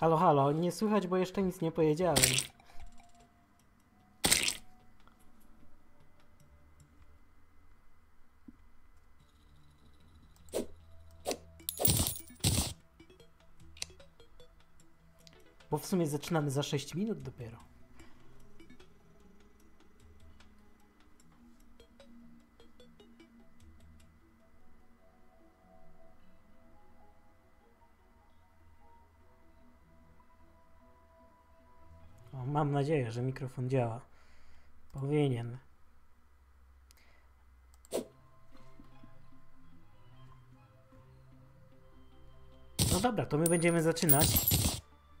Halo, halo, nie słychać, bo jeszcze nic nie powiedziałem. Bo w sumie zaczynamy za 6 minut dopiero. Mam nadzieję, że mikrofon działa. Powinien. No dobra, to my będziemy zaczynać,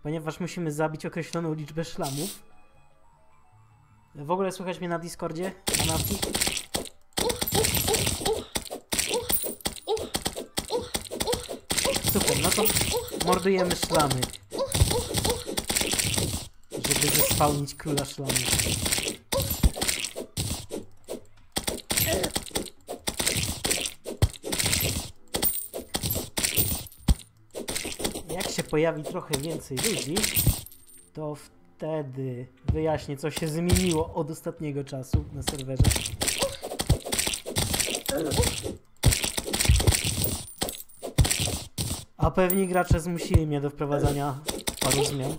ponieważ musimy zabić określoną liczbę szlamów. W ogóle słychać mnie na Discordzie? Anarchii? Super, no to mordujemy szlamy. Zespałnić króla szlamów. Jak się pojawi trochę więcej ludzi, to wtedy wyjaśnię, co się zmieniło od ostatniego czasu na serwerze. A pewni gracze zmusili mnie do wprowadzania paru zmian.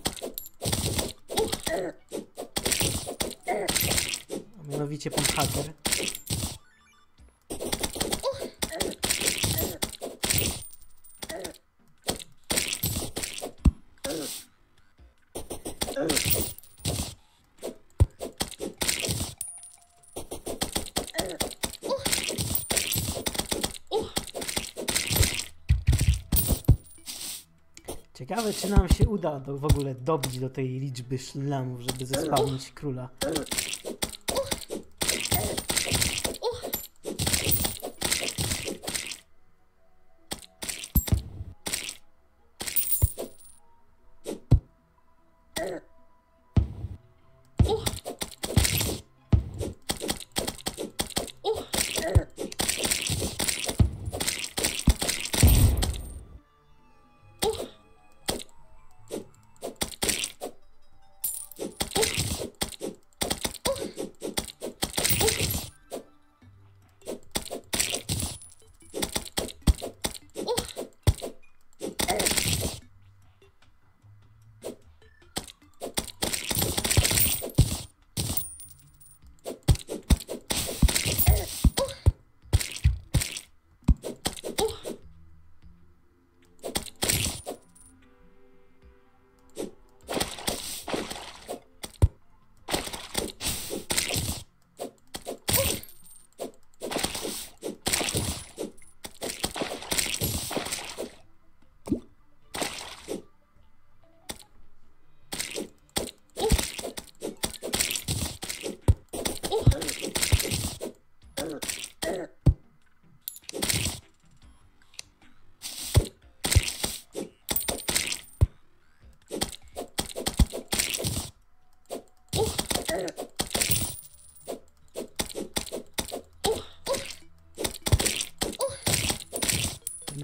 A mianowicie pan haker. Ciekawe, czy nam się uda do, w ogóle dobić do tej liczby szlamów, żeby zespałnić króla.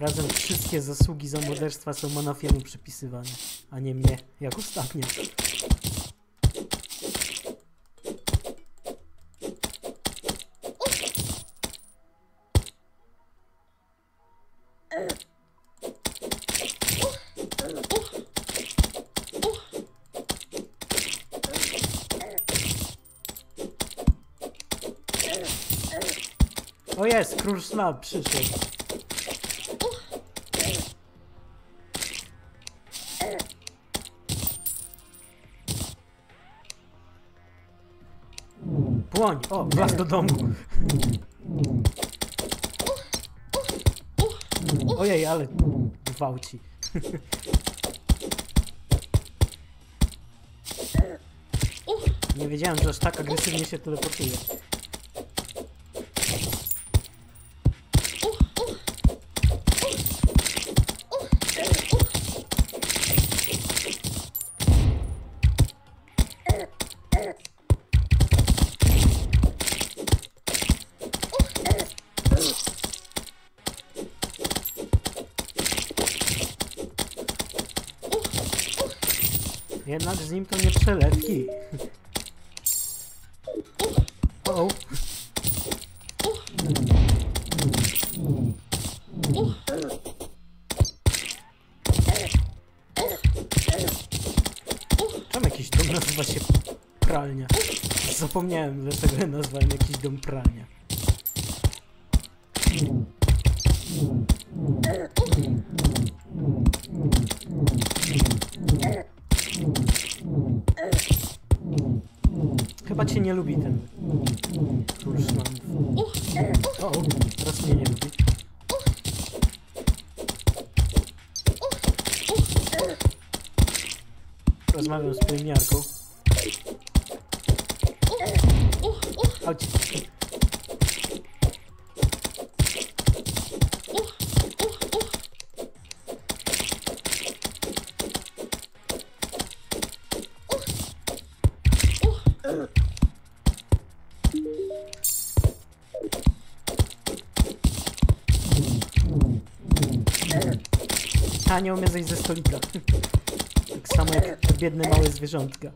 Razem wszystkie zasługi za morderstwa są Monofiemu przypisywane, a nie mnie, jak ostatnio. O jest, król szlab przyszedł. Płoń! O, wlazł do domu. Ojej, ale gwałci. Nie wiedziałem, że aż tak agresywnie się teleportuje. Z nim to nie przelewki. O, -o. Czemu jakiś dom nazywa się pralnia? Zapomniałem dlaczego nazwałem jakiś dom pralnia. Chyba cię nie lubi ten nie umie zejść ze stolika. Tak samo jak biedne małe zwierzątka.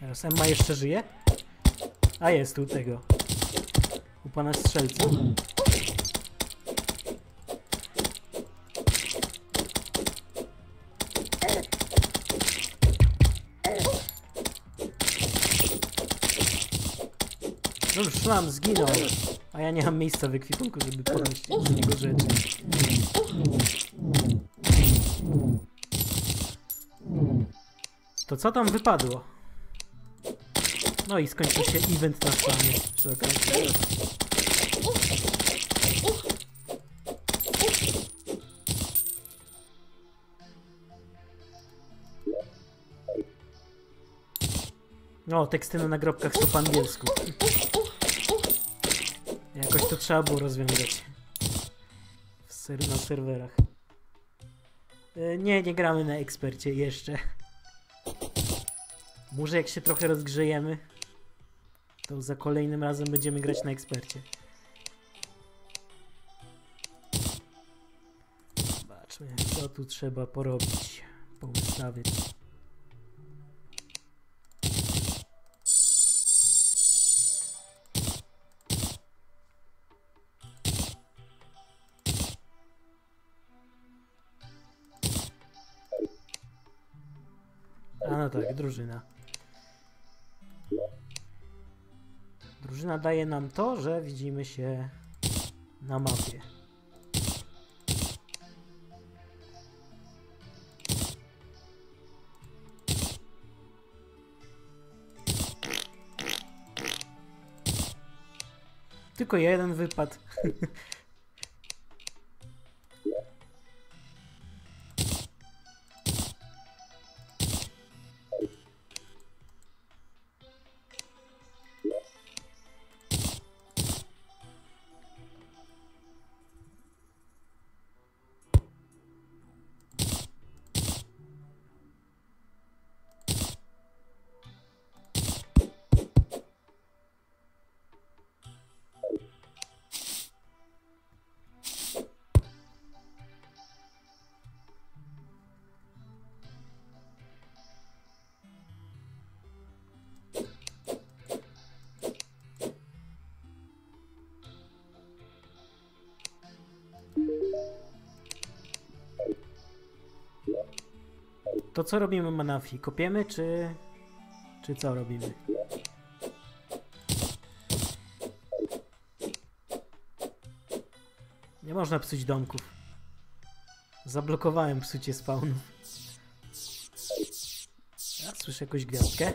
Teraz Emma jeszcze żyje? A jest u tego. U pana strzelca. No już zginął. A ja nie mam miejsca w ekwipunku, żeby podnieść z niego rzeczy. To co tam wypadło? No i skończył się event na szlamie przy okazji. No, teksty na nagrobkach są po angielsku. Jakoś to trzeba było rozwiązać. Ser na serwerach. E, Nie, nie gramy na ekspercie jeszcze. Może jak się trochę rozgrzejemy, to za kolejnym razem będziemy grać na ekspercie. Zobaczmy, co tu trzeba porobić, poustawiać. Drużyna. Drużyna daje nam to, że widzimy się na mapie. Tylko jeden wypad. To co robimy Manafi? Kopiemy czy... czy co robimy? Nie można psuć domków. Zablokowałem psucie spawnów. Ja słyszę jakąś gwiazdkę.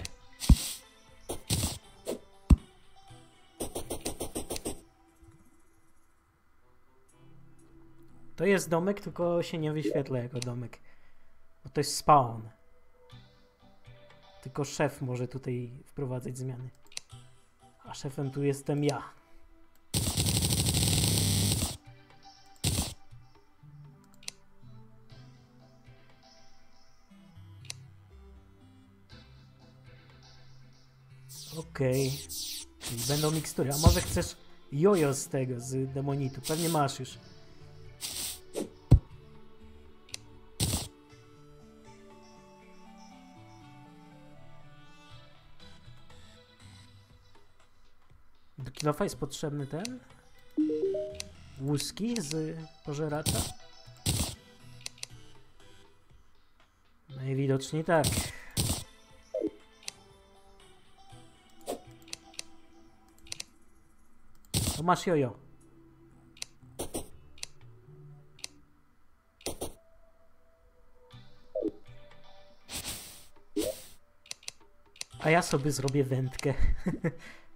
To jest domek, tylko się nie wyświetla jako domek. To jest spawn. Tylko szef może tutaj wprowadzać zmiany. A szefem tu jestem ja. Okej. Czyli będą mikstury. A może chcesz jojo z tego, z demonitu? Pewnie masz już. Kilofa jest potrzebny ten? Łuski z pożeracza? Najwidoczniej tak. To masz jojo. A ja sobie zrobię wędkę.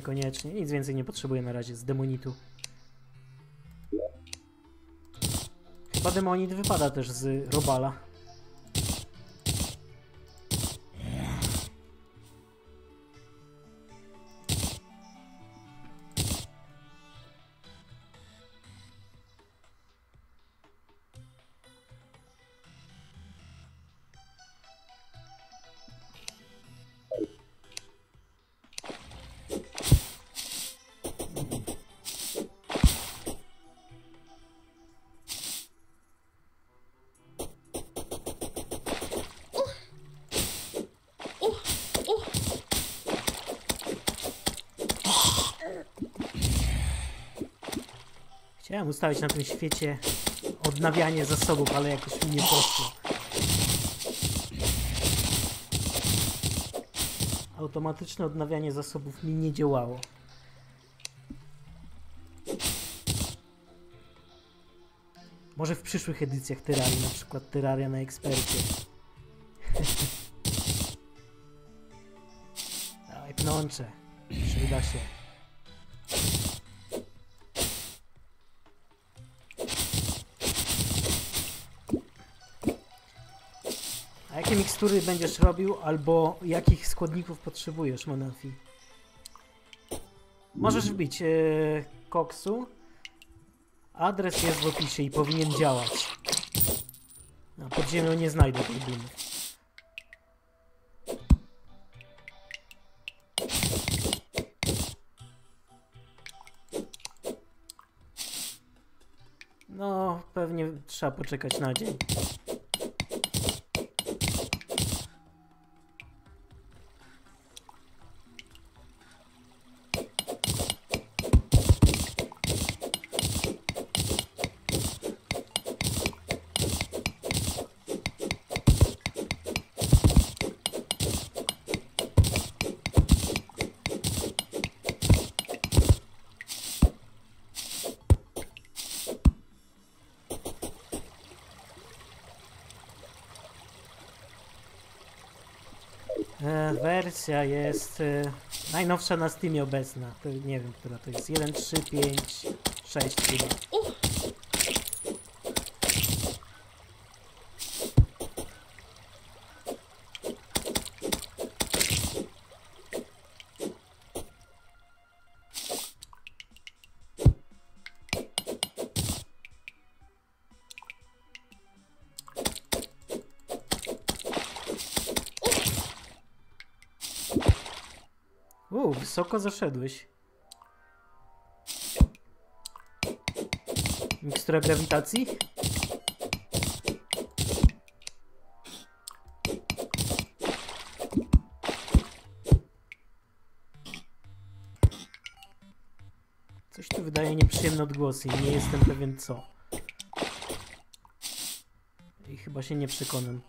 niekoniecznie. Nic więcej nie potrzebuję na razie z demonitu. Chyba demonit wypada też z robala. Chciałem ustawić na tym świecie odnawianie zasobów, ale jakoś mi nie poszło. Automatyczne odnawianie zasobów mi nie działało. Może w przyszłych edycjach Terrarii, na przykład Terraria na ekspercie. Dawaj, pnącze. Przyda się. Jakie mikstury będziesz robił, albo jakich składników potrzebujesz, Monafi? Możesz wbić e, koksu. Adres jest w opisie i powinien działać. A pod ziemią nie znajdę dumów. No, pewnie trzeba poczekać na dzień. E, wersja jest e, najnowsza na Steamie obecna. To nie wiem, która to jest. 1, 3, 5, 6 chyba. Wysoko zaszedłeś. Mikstura grawitacji? Coś tu wydaje nieprzyjemne odgłosy i nie jestem pewien co. I chyba się nie przekonam.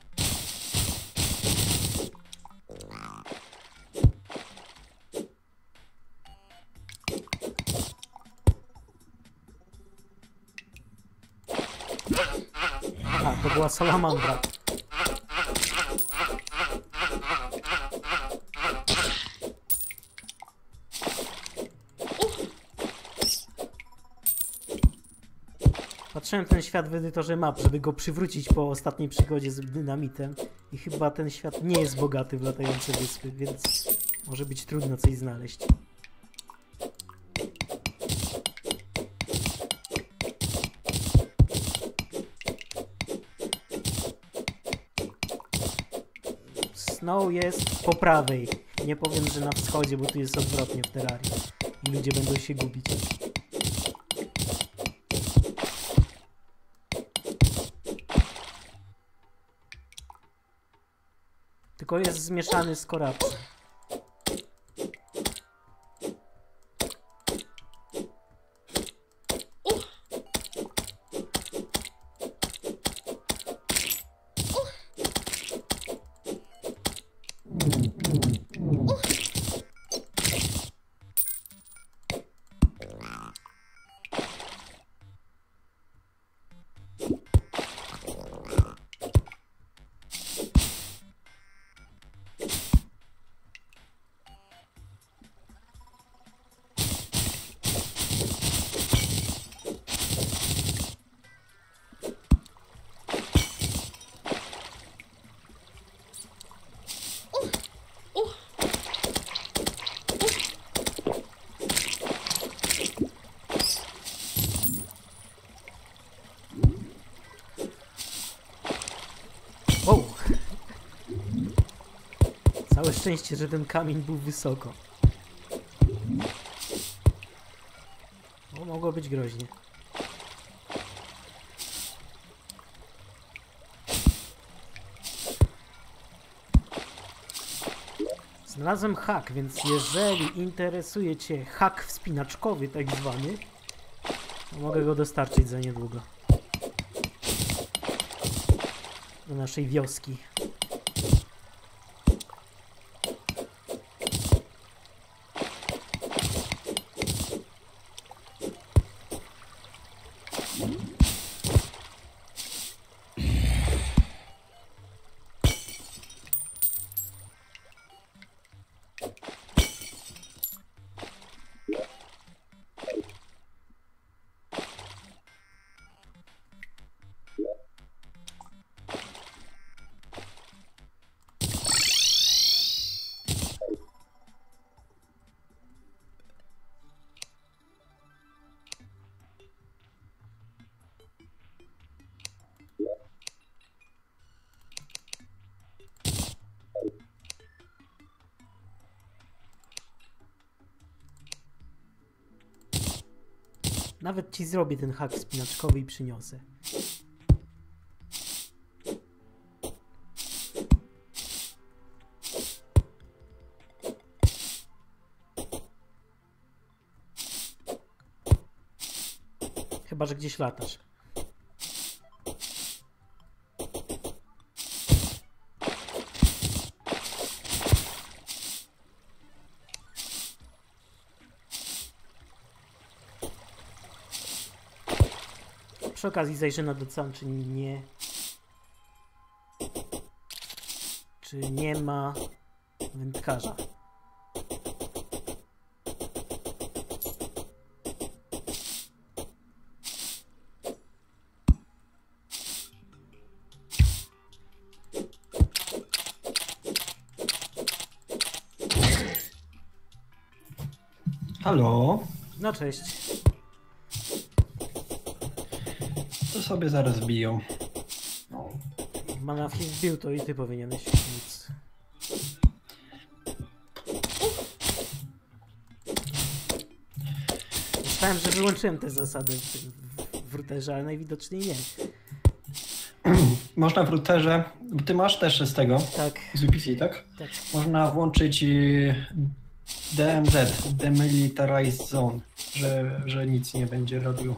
Salamandra. Patrzyłem ten świat w edytorze map, żeby go przywrócić po ostatniej przygodzie z dynamitem i chyba ten świat nie jest bogaty w latające wyspy, więc może być trudno coś znaleźć. Snow jest po prawej. Nie powiem, że na wschodzie, bo tu jest odwrotnie w terrarii. I ludzie będą się gubić. Tylko jest zmieszany z korabcem. Szczęście, że ten kamień był wysoko. O, mogło być groźnie. Znalazłem hak, więc jeżeli interesuje Cię hak wspinaczkowy tak zwany, to mogę go dostarczyć za niedługo. Do naszej wioski. Nawet ci zrobię ten hak spinaczkowy i przyniosę. Chyba, że gdzieś latasz. Okazji zajrzę na docan, czy nie... Czy nie ma wędkarza. Halo, No cześć. Sobie zaraz biją. Manafis wbił to i ty powinieneś nic. Myślałem, że wyłączyłem te zasady w, w routerze, ale najwidoczniej nie. Można w routerze, bo ty masz też z tego, Tak, z VPC, tak? tak. Można włączyć y, DMZ, Demilitarized Zone, że, że nic nie będzie robił.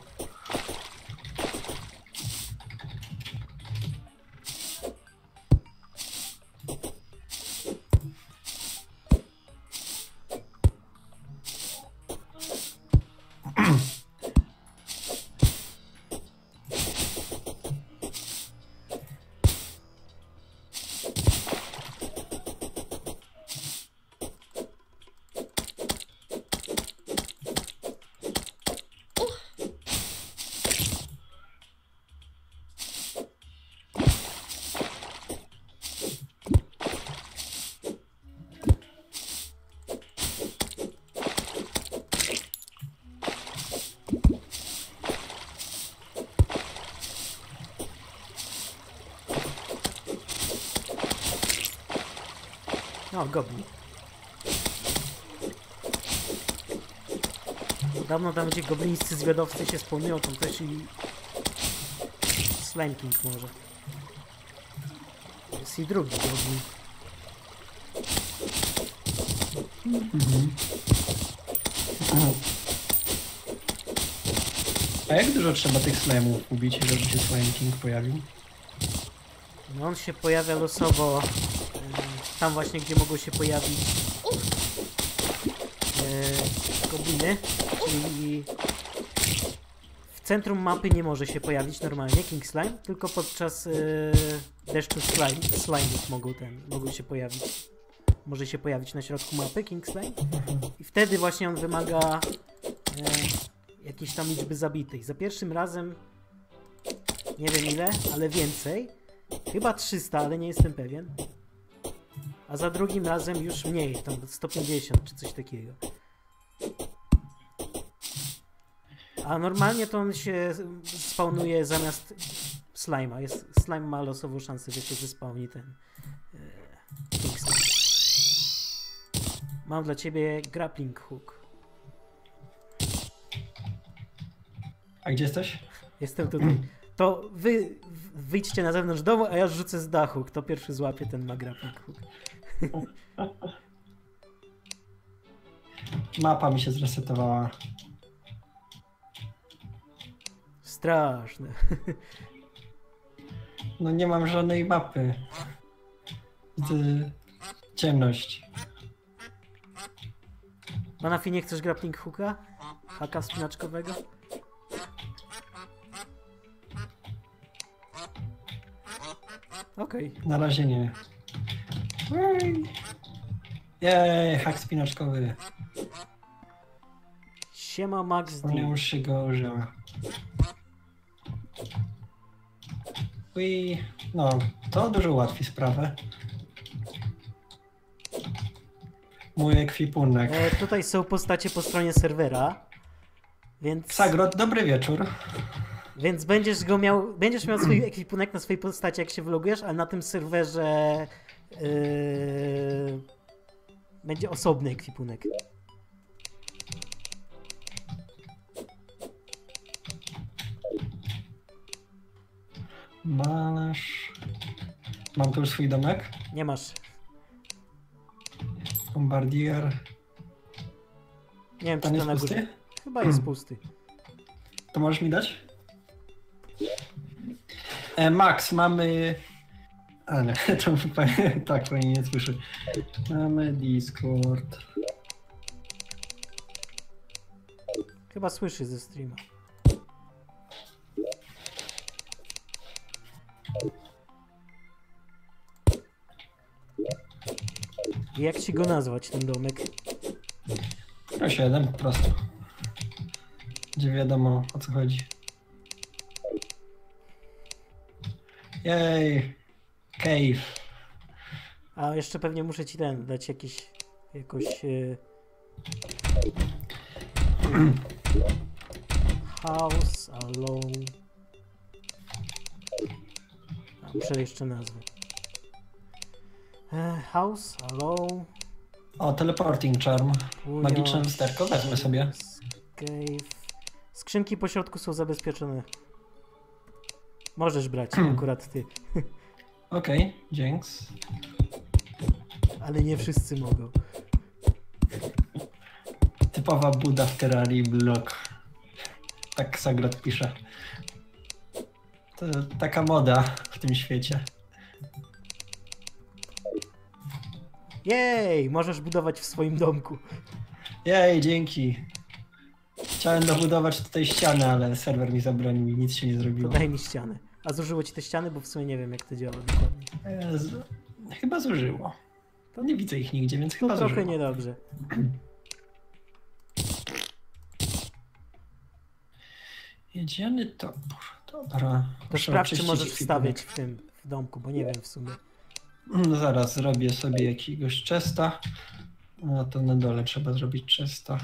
No, goblin. Dawno tam, gdzie goblińscy zwiadowcy się spełnią, tam też i... Slanking może. Jest i drugi goblin. Mhm. A jak dużo trzeba tych slime'ów ubić, żeby się Slime King pojawił? No on się pojawia losowo tam właśnie, gdzie mogą się pojawić e, gobliny, czyli w centrum mapy nie może się pojawić normalnie King Slime, tylko podczas e, deszczu slime, mogą, ten, mogą się pojawić. Może się pojawić na środku mapy King Slime i wtedy właśnie on wymaga e, jakiejś tam liczby zabitych. Za pierwszym razem nie wiem ile, ale więcej. Chyba 300, ale nie jestem pewien. A za drugim razem już mniej, tam 150 czy coś takiego. A normalnie to on się spawnuje zamiast slime'a. Jest, slime ma losową szansę, że się zespawni ten Slime. Mam dla ciebie grappling hook. A gdzie jesteś? Jestem tutaj. To wy wyjdźcie na zewnątrz domu, a ja rzucę z dachu. Kto pierwszy złapie, ten ma grappling hook. Mapa mi się zresetowała. Straszne. No nie mam żadnej mapy. Widzę ciemność. Manafi, nie chcesz grappling hooka? Haka spinaczkowego? Okej. Na razie nie. Ej. Jej, hak spinaczkowy. Siema Max D. Nie już się go użyła. Ui, no, to dużo ułatwi sprawę. Mój ekwipunek. E, tutaj są postacie po stronie serwera. Więc, Sagrot, dobry wieczór. Więc będziesz go miał. Będziesz miał swój ekwipunek na swojej postaci, jak się wylogujesz, ale na tym serwerze yy, będzie osobny ekwipunek. Masz. Mam tu już swój domek. Nie masz. Bombardier. Nie wiem, czy to jest na górze. pusty? Chyba jest pusty. To możesz mi dać? E, Max, mamy. A nie, to tak pani nie słyszy. Mamy Discord. Chyba słyszy ze streama. Jak ci go nazwać, ten domek? No 7 po prostu. Gdzie wiadomo o co chodzi. Jej. Cave. A jeszcze pewnie muszę ci ten dać jakiś. jakoś. E... House alone. A, muszę jeszcze nazwę. E, house alone. O, teleporting charm. Magiczne lusterko wezmę sobie. Cave. Skrzynki po środku są zabezpieczone. Możesz brać, Hmm. akurat ty. Okej, dzięks. Ale nie wszyscy mogą. Typowa Buda w Terrarii blok. Tak Sagrad pisze. To taka moda w tym świecie. Jej! Możesz budować w swoim domku. Jej, dzięki. Chciałem dobudować tutaj ścianę, ale serwer mi zabronił i nic się nie To zrobiło. daj mi ścianę. A zużyło ci te ściany, bo w sumie nie wiem jak to działa dokładnie. E, z... Chyba zużyło. To nie widzę ich nigdzie, więc To chyba trochę zużyło. niedobrze. Jedziemy topór. Dobra. To sprawdź, czy możesz wstawiać w tym w domku, bo nie wiem w sumie. No zaraz zrobię sobie jakiegoś chesta. No to na dole trzeba zrobić chesta.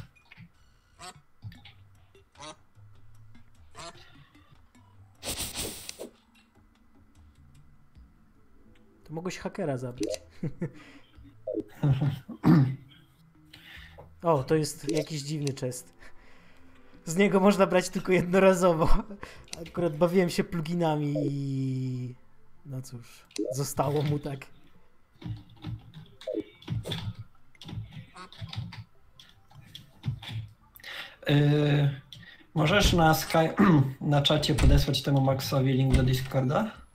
To mogłeś hakera zabrać. O, to jest jakiś dziwny chest. Z niego można brać tylko jednorazowo. Akurat bawiłem się pluginami i... No cóż, zostało mu tak. Yy, możesz na, Sky, na czacie podesłać temu Maxowi link do Discorda?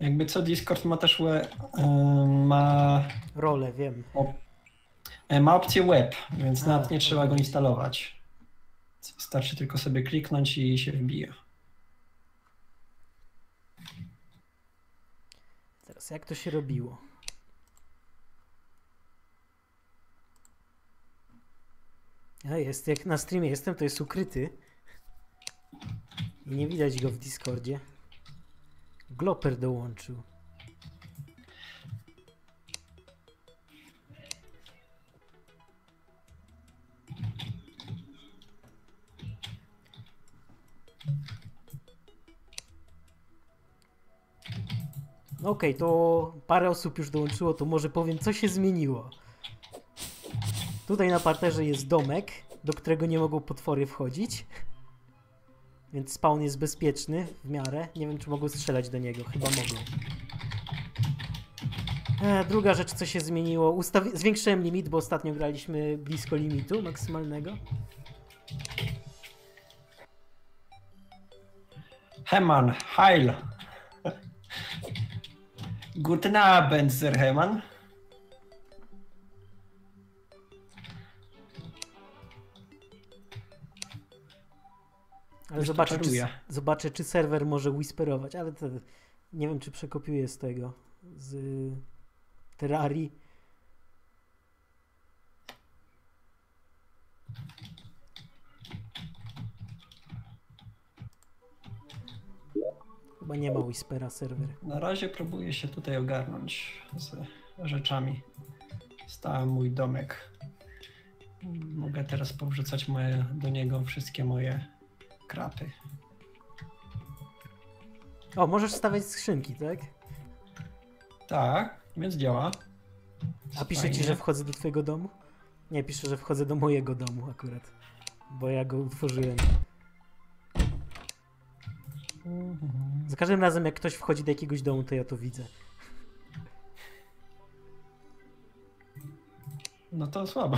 Jakby co, Discord ma też we, yy, ma, Rolę, wiem. op, yy, ma opcję web, więc A, nawet nie trzeba go instalować. Wystarczy tylko sobie kliknąć i się wbije. Teraz jak to się robiło? A jest, jak na streamie jestem, to jest ukryty. I nie widać go w Discordzie. Gloper dołączył. No Okej, to parę osób już dołączyło, to może powiem, co się zmieniło. Tutaj na parterze jest domek, do którego nie mogą potwory wchodzić. Więc spawn jest bezpieczny w miarę. Nie wiem, czy mogą strzelać do niego. Chyba mogą. E, druga rzecz, co się zmieniło. Ustawi- zwiększyłem limit, bo ostatnio graliśmy blisko limitu maksymalnego. Heman, Heil. Guten Abend, Sir Heman. Ale zobaczę czy, zobaczę, czy serwer może whisperować. Ale to nie wiem, czy przekopiuję z tego. Z Terrarii. Chyba nie ma whispera serwer. Na razie próbuję się tutaj ogarnąć z rzeczami. Stałem mój domek. Mogę teraz powrzucać moje, do niego wszystkie moje krapy. O, możesz stawiać skrzynki, tak? Tak, więc działa. A pisze ci, że wchodzę do twojego domu? Nie, pisze, że wchodzę do mojego domu akurat. Bo ja go utworzyłem. Za każdym razem, jak ktoś wchodzi do jakiegoś domu, to ja to widzę. No to słabo.